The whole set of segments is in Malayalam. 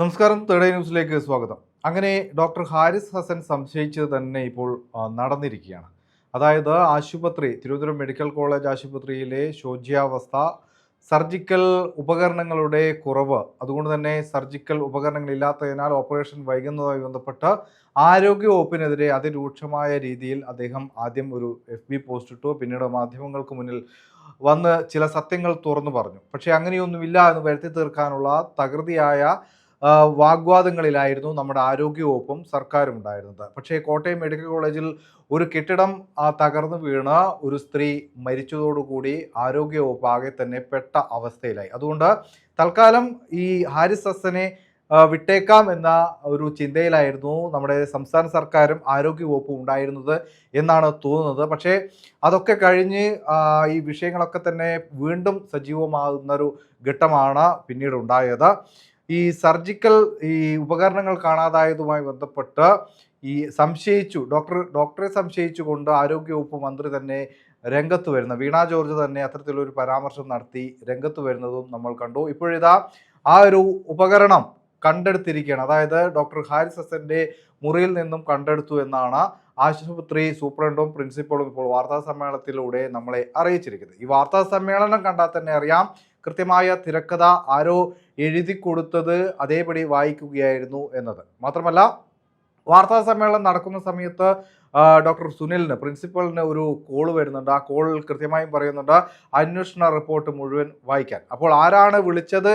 നമസ്കാരം. തേർഡ് ന്യൂസിലേക്ക് സ്വാഗതം. അങ്ങനെ ഡോക്ടർ ഹാരിസ് ഹസൻ സംശയിച്ചത് തന്നെ ഇപ്പോൾ നടന്നിരിക്കുകയാണ്. അതായത് ആശുപത്രി തിരുവനന്തപുരം മെഡിക്കൽ കോളേജ് ആശുപത്രിയിലെ ശോച്യാവസ്ഥ സർജിക്കൽ ഉപകരണങ്ങളുടെ കുറവ് അതുകൊണ്ട് തന്നെ സർജിക്കൽ ഉപകരണങ്ങൾ ഇല്ലാത്തതിനാൽ ഓപ്പറേഷൻ വൈകുന്നതുമായി ബന്ധപ്പെട്ട് ആരോഗ്യവകുപ്പിനെതിരെ അതിരൂക്ഷമായ രീതിയിൽ അദ്ദേഹം ആദ്യം ഒരു എഫ് ബി പോസ്റ്റ് ഇട്ടു. പിന്നീട് മാധ്യമങ്ങൾക്ക് മുന്നിൽ വന്ന് ചില സത്യങ്ങൾ തുറന്നു പറഞ്ഞു. പക്ഷേ അങ്ങനെയൊന്നുമില്ല എന്ന് വരുത്തി തീർക്കാനുള്ള തകൃതിയായ വാഗ്വാദങ്ങളിലായിരുന്നു നമ്മുടെ ആരോഗ്യവകുപ്പും സർക്കാരും ഉണ്ടായിരുന്നത്. പക്ഷേ കോട്ടയം മെഡിക്കൽ കോളേജിൽ ഒരു കെട്ടിടം തകർന്നു വീണ് ഒരു സ്ത്രീ മരിച്ചതോടുകൂടി ആരോഗ്യവകുപ്പ് ആകെ തന്നെ പെട്ട അവസ്ഥയിലായി. അതുകൊണ്ട് തൽക്കാലം ഈ ഹാരിസ് ഹസനെ വിട്ടേക്കാം എന്ന ഒരു ചിന്തയിലായിരുന്നു നമ്മുടെ സംസ്ഥാന സർക്കാരും ആരോഗ്യവകുപ്പും ഉണ്ടായിരുന്നത് എന്നാണ് തോന്നുന്നത്. പക്ഷേ അതൊക്കെ കഴിഞ്ഞ് ഈ വിഷയങ്ങളൊക്കെ തന്നെ വീണ്ടും സജീവമാകുന്നൊരു ഘട്ടമാണ് പിന്നീട് ഉണ്ടായത് ഈ സർജിക്കൽ ഈ ഉപകരണങ്ങൾ കാണാതായതുമായി ബന്ധപ്പെട്ട് ഈ സംശയിച്ചു ഡോക്ടർ ഡോക്ടറെ സംശയിച്ചുകൊണ്ട് ആരോഗ്യവകുപ്പ് മന്ത്രി തന്നെ രംഗത്ത് വരുന്ന. വീണ ജോർജ് തന്നെ അത്തരത്തിലൊരു പരാമർശം നടത്തി രംഗത്ത് വരുന്നതും നമ്മൾ കണ്ടു. ഇപ്പോഴിതാ ആ ഒരു ഉപകരണം കണ്ടെടുത്തിരിക്കുകയാണ്. അതായത് ഡോക്ടർ ഹാരിസ് ഹസന്റെ മുറിയിൽ നിന്നും കണ്ടെടുത്തു എന്നാണ് ആശുപത്രി സൂപ്രണ്ടും പ്രിൻസിപ്പളും ഇപ്പോൾ വാർത്താ സമ്മേളനത്തിലൂടെ നമ്മളെ അറിയിച്ചിരിക്കുന്നത്. ഈ വാർത്താ സമ്മേളനം കണ്ടാൽ തന്നെ അറിയാം കൃത്യമായ തിരക്കഥ ആരോ എഴുതി കൊടുത്തത് അതേപടി വായിക്കുകയായിരുന്നു എന്നത്. മാത്രമല്ല വാർത്താ സമ്മേളനം നടക്കുന്ന സമയത്ത് ഡോക്ടർ സുനിലിന് പ്രിൻസിപ്പലിന് ഒരു കോൾ വരുന്നുണ്ട്. ആ കോൾ കൃത്യമായും പറയുന്നുണ്ട് അന്വേഷണ റിപ്പോർട്ട് മുഴുവൻ വായിക്കാൻ. അപ്പോൾ ആരാണ് വിളിച്ചത്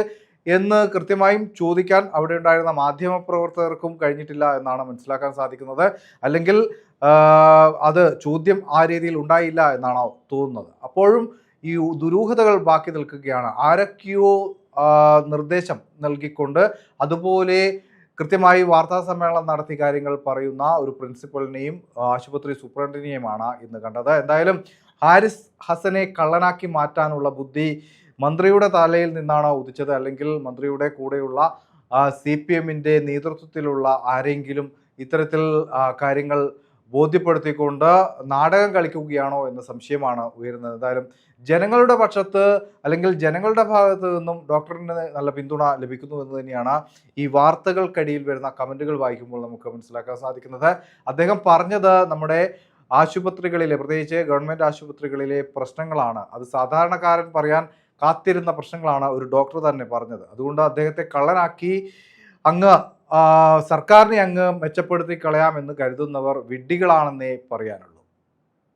എന്ന് കൃത്യമായും ചോദിക്കാൻ അവിടെ ഉണ്ടായിരുന്ന മാധ്യമ പ്രവർത്തകർക്കും കഴിഞ്ഞിട്ടില്ല എന്നാണ് മനസ്സിലാക്കാൻ സാധിക്കുന്നത്. അല്ലെങ്കിൽ അത് ചോദ്യം ആ രീതിയിൽ ഉണ്ടായില്ല എന്നാണ് തോന്നുന്നത്. അപ്പോഴും ഈ ദുരൂഹതകൾ ബാക്കി നിൽക്കുകയാണ്. ആരൊക്കെയോ നിർദ്ദേശം നൽകിക്കൊണ്ട് അതുപോലെ കൃത്യമായി വാർത്താ സമ്മേളനം നടത്തി കാര്യങ്ങൾ പറയുന്ന ഒരു പ്രിൻസിപ്പലിനെയും ആശുപത്രി സൂപ്രണ്ടിനെയുമാണ് ഇന്ന് കണ്ടത്. എന്തായാലും ഹാരിസ് ഹസനെ കള്ളനാക്കി മാറ്റാനുള്ള ബുദ്ധി മന്ത്രിയുടെ തലയിൽ നിന്നാണ് ഉദിച്ചത്? അല്ലെങ്കിൽ മന്ത്രിയുടെ കൂടെയുള്ള സി പി എമ്മിന്റെ നേതൃത്വത്തിലുള്ള ആരെങ്കിലും ഇത്തരത്തിൽ കാര്യങ്ങൾ ബോധ്യപ്പെടുത്തിക്കൊണ്ട് നാടകം കളിക്കുകയാണോ എന്ന സംശയമാണ് ഉയരുന്നത്. എന്തായാലും ജനങ്ങളുടെ പക്ഷത്ത് അല്ലെങ്കിൽ ജനങ്ങളുടെ ഭാഗത്ത് നിന്നും ഡോക്ടറിന് നല്ല പിന്തുണ ലഭിക്കുന്നു എന്ന് തന്നെയാണ് ഈ വാർത്തകൾക്കടിയിൽ വരുന്ന കമന്റുകൾ വായിക്കുമ്പോൾ നമുക്ക് മനസ്സിലാക്കാൻ സാധിക്കുന്നത്. അദ്ദേഹം പറഞ്ഞത് നമ്മുടെ ആശുപത്രികളിലെ പ്രത്യേകിച്ച് ഗവൺമെന്റ് ആശുപത്രികളിലെ പ്രശ്നങ്ങളാണ്. അത് സാധാരണക്കാരൻ പറയാൻ കാത്തിരുന്ന പ്രശ്നങ്ങളാണ് ഒരു ഡോക്ടർ തന്നെ പറഞ്ഞത്. അതുകൊണ്ട് അദ്ദേഹത്തെ കള്ളനാക്കി അങ്ങ് സർക്കാരിനെ അങ്ങ് മെച്ചപ്പെടുത്തി കളയാമെന്ന് കരുതുന്നവർ വിഡ്ഢികളാണെന്നേ പറയാനുള്ളൂ.